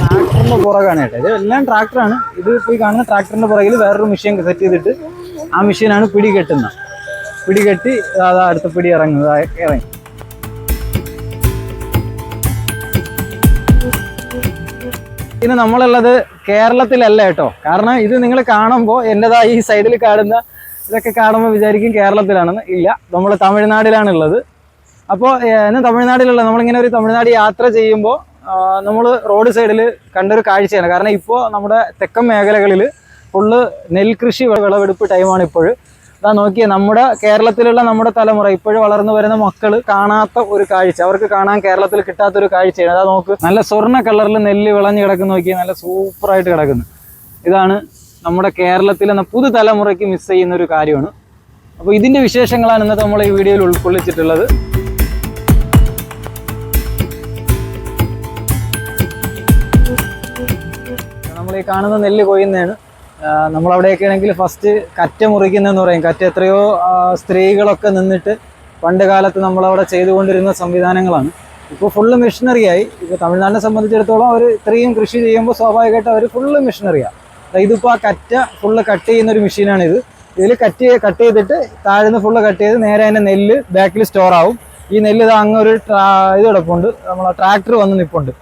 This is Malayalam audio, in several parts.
ട്രാക്ടറിന്റെ പുറകാണ് കേട്ടോ. ഇത് എല്ലാം ട്രാക്ടറാണ്. ഇത് ഈ കാണുന്ന ട്രാക്ടറിന്റെ പുറകിൽ വേറൊരു മെഷീൻ സെറ്റ് ചെയ്തിട്ട് ആ മെഷീനാണ് പിടി കെട്ടുന്നത് പിടി കെട്ടി അതാ അടുത്ത പിടി ഇറങ്ങുന്നത്. ഇറങ്ങി. പിന്നെ നമ്മളുള്ളത് കേരളത്തിലല്ല കേട്ടോ. കാരണം ഇത് നിങ്ങൾ കാണുമ്പോൾ എന്റെതാ ഈ സൈഡിൽ കാണുന്ന ഇതൊക്കെ കാണുമ്പോൾ വിചാരിക്കും കേരളത്തിലാണെന്ന്. ഇല്ല നമ്മൾ തമിഴ്നാട്ടിലാണുള്ളത് അപ്പോൾ ഞാൻ തമിഴ്നാട്ടിലുള്ള നമ്മളിങ്ങനെ ഒരു തമിഴ്നാട് യാത്ര ചെയ്യുമ്പോൾ നമ്മൾ റോഡ് സൈഡിൽ കണ്ടൊരു കാഴ്ചയാണ്. കാരണം ഇപ്പോൾ നമ്മുടെ തെക്കൻ മേഖലകളിൽ ഫുള്ള് നെൽകൃഷി വിളവെടുപ്പ് ടൈമാണ് ഇപ്പോൾ അതാ നോക്കിയാൽ നമ്മുടെ കേരളത്തിലുള്ള നമ്മുടെ തലമുറ ഇപ്പോഴും വളർന്നു വരുന്ന മക്കൾ കാണാത്ത ഒരു കാഴ്ച. അവർക്ക് കാണാൻ കേരളത്തിൽ കിട്ടാത്ത ഒരു കാഴ്ചയാണ്. അതാ നോക്ക് നല്ല സ്വർണ കളറിൽ നെല്ല് വിളഞ്ഞ് കിടക്കുന്ന നോക്കിയാൽ നല്ല സൂപ്പറായിട്ട് കിടക്കുന്നു. ഇതാണ് നമ്മുടെ കേരളത്തിലെ പുതുതലമുറയ്ക്ക് മിസ് ചെയ്യുന്ന ഒരു കാര്യമാണ്. അപ്പോൾ ഇതിന്റെ വിശേഷങ്ങളാണ് ഇന്നത്തെ നമ്മൾ ഈ വീഡിയോയിൽ ഉൾക്കൊള്ളിച്ചിട്ടുള്ളത്. നമ്മൾ ഈ കാണുന്ന നെല്ല് കൊയ്യുന്നതാണ്. നമ്മൾ അവിടെയൊക്കെ ആണെങ്കിൽ ഫസ്റ്റ് കറ്റ മുറിക്കുന്നതെന്ന് പറയും. കറ്റ എത്രയോ സ്ത്രീകളൊക്കെ നിന്നിട്ട് പണ്ട് കാലത്ത് നമ്മളവിടെ ചെയ്തുകൊണ്ടിരുന്ന സംവിധാനങ്ങളാണ്. ഇപ്പോൾ ഫുള്ള് മെഷീനറിയായി ഇപ്പോൾ തമിഴ്നാടിനെ സംബന്ധിച്ചിടത്തോളം അവർ ഇത്രയും കൃഷി ചെയ്യുമ്പോൾ സ്വാഭാവികമായിട്ട് അവർ ഫുള്ള് മെഷീനറിയാണ് ഇതിപ്പോൾ ആ കറ്റ ഫുള്ള് കട്ട് ചെയ്യുന്ന ഒരു മെഷീനാണിത്. ഇതിൽ കട്ട് കട്ട് ചെയ്തിട്ട് താഴ്ന്ന് ഫുള്ള് കട്ട് ചെയ്ത് നേരെ അതിന്റെ നെല്ല് ബാക്കിൽ സ്റ്റോർ ആവും. ഈ നെല്ല് ഇത് അങ്ങ് ഒരു ഇത് കിടപ്പുണ്ട്. നമ്മളെ ട്രാക്ടർ വന്ന് നിൽപ്പുണ്ട്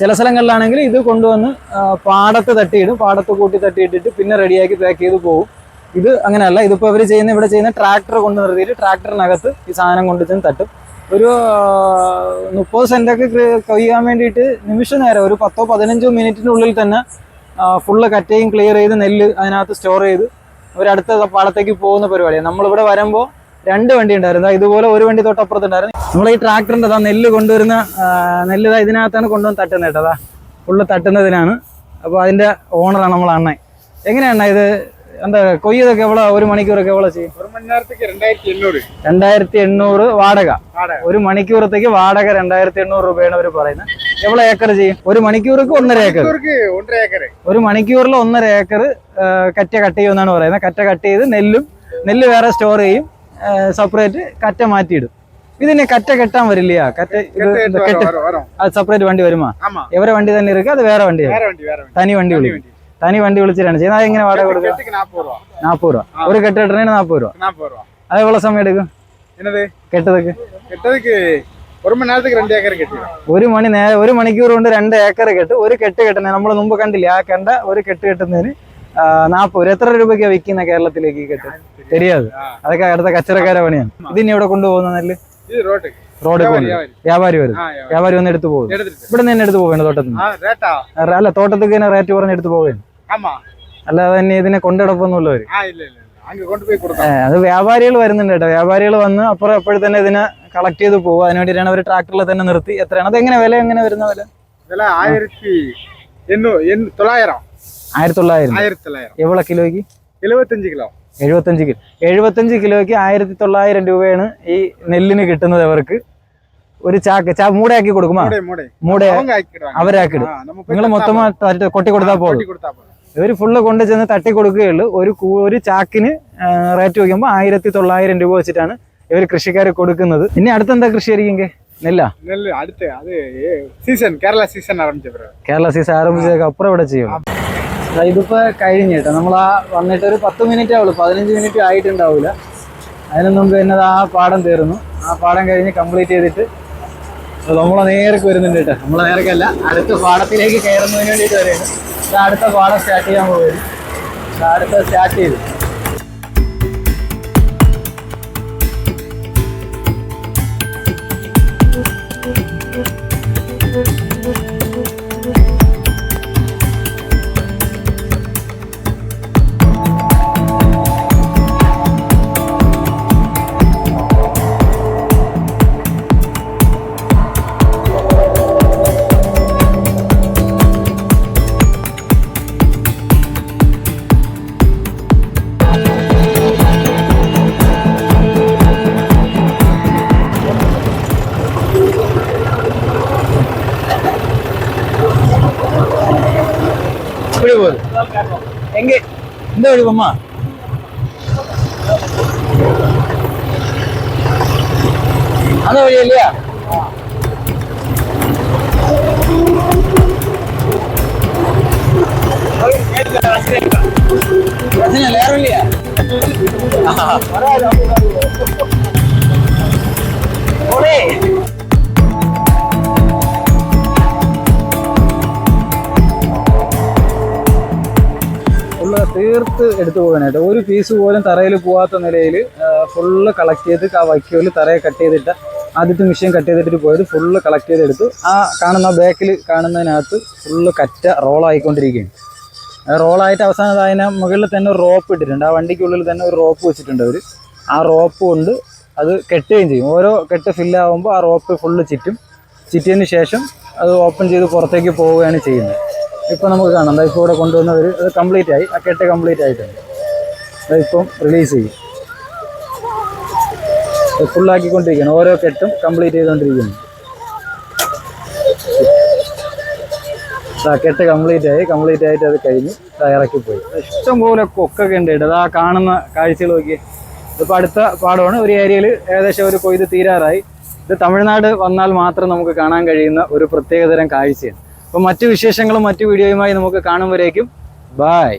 ചില സ്ഥലങ്ങളിലാണെങ്കിൽ ഇത് കൊണ്ടുവന്ന് പാടത്ത് തട്ടിയിടും. പാടത്ത് കൂട്ടി തട്ടിയിട്ടിട്ട് പിന്നെ റെഡിയാക്കി പാക്ക് ചെയ്ത് പോകും ഇത് അങ്ങനെയല്ല ഇതിപ്പോൾ അവർ ചെയ്യുന്ന ഇവിടെ ചെയ്യുന്ന ട്രാക്ടർ കൊണ്ട് നിർത്തിയിട്ട് ട്രാക്ടറിനകത്ത് ഈ സാധനം കൊണ്ട് ചെന്ന് തട്ടും. ഒരു മുപ്പത് സെന്റൊക്കെ കൊയ്യാൻ വേണ്ടിയിട്ട് നിമിഷ നേരം ഒരു പത്തോ പതിനഞ്ചോ മിനിറ്റിനുള്ളിൽ തന്നെ ഫുള്ള് കറ്റയും ക്ലിയർ ചെയ്ത് നെല്ല് അതിനകത്ത് സ്റ്റോർ ചെയ്ത് അവരടുത്ത പാടത്തേക്ക് പോകുന്ന പരിപാടിയാണ് നമ്മളിവിടെ വരുമ്പോൾ രണ്ട് വണ്ടി ഉണ്ടായിരുന്നു. ഇതുപോലെ ഒരു വണ്ടി തൊട്ടപ്പുറത്തുണ്ടായിരുന്നു. നമ്മൾ ഈ ട്രാക്ടറിന്റെ അതാ നെല്ല് കൊണ്ടുവരുന്ന നെല്ല് ഇതിനകത്താണ് കൊണ്ടുവന്ന് തട്ടുന്നത് കേട്ടോ. അതാ ഫുള്ള് തട്ടുന്നതിനാണ്. അപ്പോൾ അതിന്റെ ഓണറാണ് നമ്മൾ അണ്ണൻ. എങ്ങനെയാണ് ഇത്? എന്താ കൊയ്യതൊക്കെ എവിടെ ഒരു മണിക്കൂറൊക്കെ എവിടെ ചെയ്യും? രണ്ടായിരത്തി എണ്ണൂറ്. വാടക. ഒരു മണിക്കൂറത്തേക്ക് വാടക രണ്ടായിരത്തി എണ്ണൂറ് രൂപയാണ് അവർ പറയുന്നത്. എവിടെ ഏക്കർ ചെയ്യും? ഒരു മണിക്കൂർക്ക് ഒന്നര ഏക്കർ. ഒരു മണിക്കൂറിൽ ഒന്നര ഏക്കർ കറ്റ കട്ട് ചെയ്യുമെന്നാണ് പറയുന്നത്. കറ്റ കട്ട് ചെയ്ത് നെല്ലും നെല്ല് വേറെ സ്റ്റോർ ചെയ്യും. സെപ്പറേറ്റ് കറ്റ മാറ്റിയിടും. ഇതിന് കറ്റ കെട്ടാൻ വരില്ല. കറ്റ അത് സെപ്പറേറ്റ് വണ്ടി വരുമാ? എവരെ വണ്ടി തന്നെ ഇരിക്കും അത് വേറെ വണ്ടി തനി വണ്ടി വിളിക്കും. തനി വണ്ടി വിളിച്ചിട്ടാണ് ചെയ്യുന്നത്. അത് എങ്ങനെ വാടക കൊടുക്കുക? നാപ്പത് രൂപ. ഒരു കെട്ട കെട്ടണേന് നാപ്പത് രൂപ. അത് എവിടെ സമയം എടുക്കും? കെട്ടതൊക്കെ? ഒരു മണി നേരത്തേക്ക് രണ്ട് ഏക്കർ കെട്ടി ഒരു മണി ഒരു മണിക്കൂർ കൊണ്ട് രണ്ട് ഏക്കർ കെട്ട് ഒരു കെട്ട് കെട്ടുന്നതിന് നമ്മൾ മുമ്പ് കണ്ടില്ലേ ആ കണ്ട ഒരു കെട്ട് കെട്ടുന്നതിന് നാൽപ്പത് ഒരു എത്ര രൂപയ്ക്കാണ് വിൽക്കുന്ന കേരളത്തിലേക്ക് കേട്ടോ? തെരിയാതെ അതൊക്കെ അടുത്ത കച്ചവടക്കാരെ പണിയാണ്. ഇതിന് ഇവിടെ കൊണ്ടുപോകുന്ന നെല്ല്? റോഡിൽ വ്യാപാരി വരും. വ്യാപാരി. വന്ന് എടുത്തു പോകും. ഇവിടെ നിന്ന് തന്നെ എടുത്തു പോവേണ്ട തോട്ടത്തിൽ അല്ല തോട്ടത്തിൽ തന്നെ റേറ്റ് പറഞ്ഞ് എടുത്തു പോവേണ്ട അല്ലാതെ തന്നെ ഇതിനെ കൊണ്ടിടപ്പൊന്നുമില്ല അത് വ്യാപാരികൾ വരുന്നുണ്ട് കേട്ടോ. വ്യാപാരികൾ വന്ന് അപ്പുറം എപ്പോഴും തന്നെ ഇതിനെ കളക്ട് ചെയ്ത് പോകും. അതിന് വേണ്ടിയിട്ടാണ് അവർ ട്രാക്ടറിൽ തന്നെ നിർത്തി. എത്രയാണ്? അത് എങ്ങനെ വില? എങ്ങനെ വരുന്ന വില? വില ആയിരത്തി തൊള്ളായിരം. ആയിരത്തി തൊള്ളായിരം എവിടെ കിലോയ്ക്ക്? എഴുപത്തഞ്ച് കിലോ. എഴുപത്തഞ്ച് കിലോ. എഴുപത്തഞ്ച് കിലോയ്ക്ക് ആയിരത്തി തൊള്ളായിരം രൂപയാണ് ഈ നെല്ലിന് കിട്ടുന്നത് അവർക്ക്. ഒരു ചാക്ക് ചാ മൂടയാക്കി കൊടുക്കുമോ? മൂടെ അവരാക്കിടും. നിങ്ങൾ മൊത്തം കൊട്ടി കൊടുത്താൽ പോകും ഇവർ ഫുള്ള് കൊണ്ട് ചെന്ന് തട്ടി കൊടുക്കുകയുള്ളൂ ഒരു ഒരു ചാക്കിന് റേറ്റ് വയ്ക്കുമ്പോൾ ആയിരത്തി തൊള്ളായിരം രൂപ വെച്ചിട്ടാണ് ഇവർ കൃഷിക്കാർ കൊടുക്കുന്നത്. ഇനി അടുത്തെന്താ കൃഷി ആയിരിക്കും നെല്ല? നെല്ല് അടുത്ത് അത് സീസൺ കേരള സീസൺ ആരംഭിച്ച കേരള സീസൺ ആരംഭിച്ചേക്കാം അപ്പുറം ഇവിടെ ചെയ്യും. ഇതിപ്പോ കഴിഞ്ഞു കേട്ടോ. നമ്മൾ ആ വന്നിട്ട് ഒരു പത്ത് മിനിറ്റേ ഉള്ളൂ. പതിനഞ്ച് മിനിറ്റ് ആയിട്ടുണ്ടാവില്ല അതിന് മുമ്പ് എന്നത് ആ പാടം തീർന്നു. ആ പാടം കഴിഞ്ഞ് കംപ്ലീറ്റ് ചെയ്തിട്ട് നമ്മളെ നേരൊക്കെ വരുന്നുണ്ട് കേട്ടോ. നമ്മളെ നേരക്കല്ല അടുത്ത പാടത്തിലേക്ക് കയറുന്നതിന് വേണ്ടിയിട്ട് വരെയാണ് അടുത്ത പാടം സ്റ്റാർട്ട് ചെയ്യാൻ പോകുന്നത് അടുത്ത സ്റ്റാർട്ട് ചെയ്തു. எங்கே? இந்த வடிவமா? அந்த வழியா இல்லையா? பிரச்சனை இல்லையா? ஒரே തീർത്ത് എടുത്തു പോകാനായിട്ട്. ഒരു പീസ് പോലും തറയിൽ പോവാത്ത നിലയിൽ ഫുള്ള് കളക്ട് ചെയ്ത് ആ വൈക്കോൽ തറയെ കട്ട് ചെയ്തിട്ട് ആദ്യത്തെ മെഷീൻ കട്ട് ചെയ്തിട്ട് പോയത് ഫുള്ള് കളക്ട് ചെയ്തെടുത്തു. ആ കാണുന്ന ബാക്കിൽ കാണുന്നതിനകത്ത് ഫുള്ള് കറ്റ റോളായിക്കൊണ്ടിരിക്കുകയാണ് റോളായിട്ട് അവസാനം അതിന് മുകളിൽ തന്നെ ഒരു റോപ്പ് ഇട്ടിട്ടുണ്ട്. ആ വണ്ടിക്കുള്ളിൽ തന്നെ ഒരു റോപ്പ് വെച്ചിട്ടുണ്ട് അവർ ആ റോപ്പ് കൊണ്ട് അത് കെട്ടുകയും ചെയ്യും. ഓരോ കെട്ട് ഫില്ലാവുമ്പോൾ ആ റോപ്പ് ഫുള്ള് ചുറ്റും. ചുറ്റിയതിന് ശേഷം അത് ഓപ്പൺ ചെയ്ത് പുറത്തേക്ക് പോവുകയാണ് ചെയ്യുന്നത്. ഇപ്പോൾ നമുക്ക് കാണാം. ഇപ്പോൾ ഇവിടെ കൊണ്ടുവന്നവർ അത് കംപ്ലീറ്റ് ആയി. ആ കെട്ട് കംപ്ലീറ്റ് ആയിട്ടുണ്ട്. അത് ഇപ്പം റിലീസ് ചെയ്യും. ഫുള്ളാക്കിക്കൊണ്ടിരിക്കുകയാണ് ഓരോ കെട്ടും കംപ്ലീറ്റ് ചെയ്തുകൊണ്ടിരിക്കുന്നു. കെട്ട് കംപ്ലീറ്റ് ആയി. കംപ്ലീറ്റ് ആയിട്ട് അത് കഴിഞ്ഞ് ഇറക്കി ഇറക്കിപ്പോയി. ഇഷ്ടംപോലെ കൊക്കൊക്കെ ഉണ്ട് കേട്ടോ. ആ കാണുന്ന കാഴ്ചകൾ നോക്കി ഇതിപ്പോൾ അടുത്ത പാടമാണ് ഒരു ഏരിയയിൽ ഏകദേശം ഒരു കൊയ്ത് തീരാറായി. ഇത് തമിഴ്നാട് വന്നാൽ മാത്രം നമുക്ക് കാണാൻ കഴിയുന്ന ഒരു പ്രത്യേകതരം കാഴ്ചയാണ്. അപ്പോൾ മറ്റു വിശേഷങ്ങളും മറ്റു വീഡിയോയുമായി നമുക്ക് കാണുമ്പോഴേക്കും. ബായ്